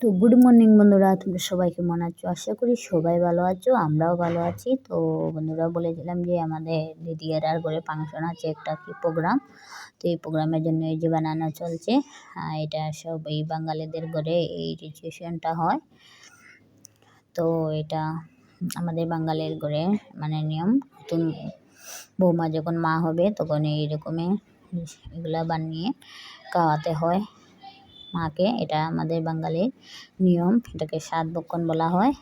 তো good morning বন্ধুরা, তোমরা সবাই কেমন আছো? আশা করি সবাই ভালো আছো, আমরাও ভালো আছি। তো বন্ধুরা বলেছিলাম যে আমাদের দিদির আর ঘরে ফাংশন আছে একটা কি প্রোগ্রাম তো এই প্রোগ্রামের জন্য এই যে বানানো চলছে এটা সব এই বাঙালিদের ঘরে এই রিচুয়েশনটা হয়। তো এটা আমাদের বাঙালির ঘরে মানে নিয়ম, নতুন বৌমা যখন মা হবে তখন এইরকমই এগুলা বানিয়ে খাওয়াতে হয়। মাকে, এটা আমাদের বাঙালির নিয়ম, এটাকে সাত বক্ষণ বলা হয়।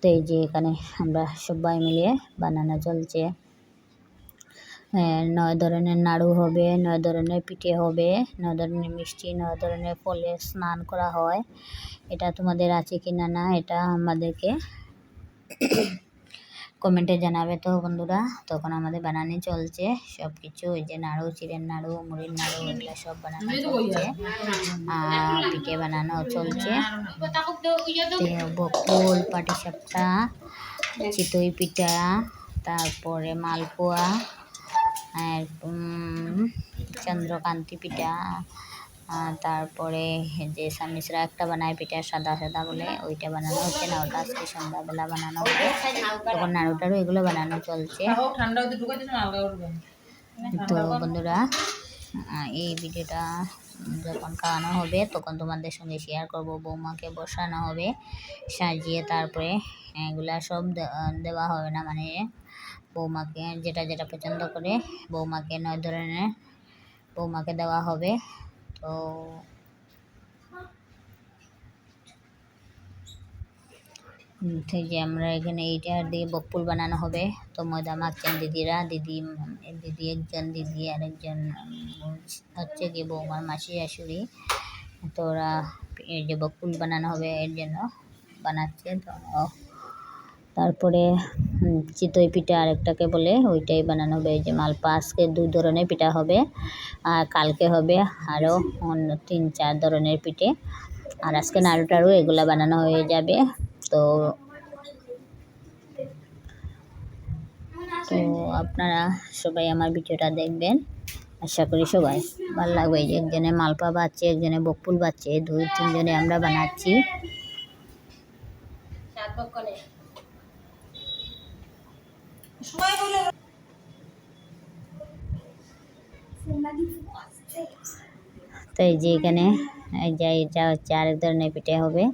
তো এই যে এখানে আমরা সবাই মিলিয়ে বানানো চলছে। নয় ধরনের নাড়ু হবে, নয় ধরনের পিঠে হবে, নয় ধরনের মিষ্টি, নয় ধরনের ফলে স্নান করা হয়। এটা তোমাদের আছে কি না না, এটা আমাদেরকে কমেন্টে জানাবে তো বন্ধুরা। তখন আমাদের বানানি চলছে। সব কিছু ওই যে নাড়ু, চিড়ের নাড়ু, মুড়ির নাড়ু, এগুলো সব বানানো চলছে। আর পিঠে বানানো চলছে। বকুল পাটিসাপটা চিতই পিঠা, তারপরে মালপোয়া, আর চন্দ্রকান্তি পিঠা তারপরে যে স্বামীসরা একটা বানায় পিঠা সাদা সাদা বলে ওইটা বানানো হচ্ছে। না ওটা আজকে সন্ধ্যাবেলা বানানো হবে। তখন নাড়ু টাড়ু এগুলো বানানো চলছে। তো বন্ধুরা এই ভিডিওটা যখন খাওয়ানো হবে তখন তোমাদের সঙ্গে শেয়ার করব বৌমাকে বসানো হবে সাজিয়ে তারপরে এগুলা সব দেওয়া হবে না। মানে বৌমাকে যেটা যেটা পছন্দ করে বৌমাকে নয় ধরনের বৌমাকে দেওয়া হবে। যে আমরা এখানে এইটা দিয়ে বকুল বানানো হবে। তো ময়দা মাখছেন দিদিরা, দিদি দিদি একজন, দিদি আরেকজন হচ্ছে কি বৌমার মাসি, শাশুড়ি। তো ওরা এই যে বকুল বানানো হবে এর জন্য, বানাচ্ছে তো। তারপরে চিতই পিঠা আরেকটাকে বলে, ওইটাই বানানো হবে যে মালপা আজকে দু ধরনের পিঠা হবে, আর কালকে হবে আরও অন্য তিন চার ধরনের পিঠে। আর আজকে নাড়ু টাড়ু এগুলো বানানো হয়ে যাবে, তো তো আপনারা সবাই আমার ভিডিওটা দেখবেন। আশা করি সবাই ভালো লাগবে। যে একজনে মালপা বাচ্চে একজনে বকুল বাচ্চে দুই তিনজনে আমরা বানাচ্ছি। তো এই যে এখানে যা হচ্ছে আরেক ধরনের পিঠে হবে।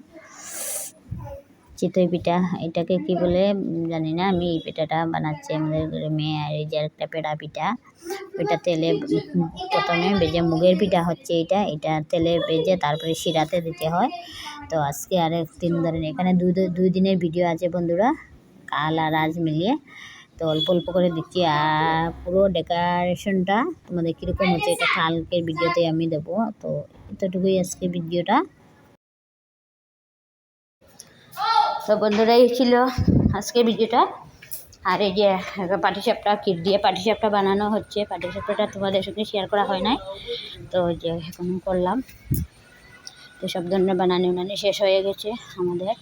চিতই পিঠা, এটাকে কি বলে জানি না, আমি এই পিঠাটা বানাচ্ছি আমাদের মেয়ে, আর এই যে আরেকটা পেড়া পিঠা। এটা তেলে প্রথমে বেজে মুগের পিঠা হচ্ছে এটা এটা তেলে বেজে তারপরে শিরাতে দিতে হয়। তো আজকে আরেক তিন ধরনের এখানে দুই দুই দিনের ভিডিও আছে বন্ধুরা, কাল আর আজ মিলিয়ে। তো অল্প অল্প করে দিচ্ছি। আর পুরো ডেকোরেশনটা তোমাদের কীরকম হচ্ছে এটা কালকের ভিডিওতে আমি দেবো। তো এতটুকুই আজকে ভিডিওটা। তো বন্ধুরা, এই ছিল আজকের ভিডিওটা। আর এই যে পাটিসাপটা, কিট দিয়ে পাটিসাপটা বানানো হচ্ছে। পাটিসাপটাটা তোমাদের সঙ্গে শেয়ার করা হয় নাই। তো যে এখন করলাম। তো সব ধরনের বানানি উনানি শেষ হয়ে গেছে আমাদের।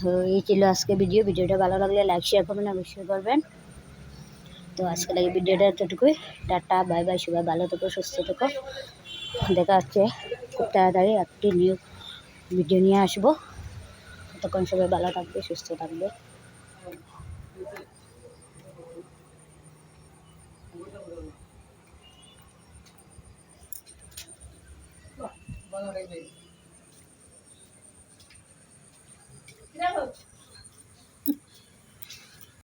তো এই ছিল আজকে ভিডিও। ভিডিওটা ভালো লাগলে লাইক শেয়ার করবেন অবশ্যই করবেন। তো আজকে লাগে ভিডিওটা এতটুকুই। টাটা বাই বাই সবাই ভালো থেকো, সুস্থ থেকো। দেখা হচ্ছে খুব তাড়াতাড়ি একটি নিউ ভিডিও নিয়ে আসব। ততক্ষণ সবাই ভালো থাকবে, সুস্থ থাকবে। ভালো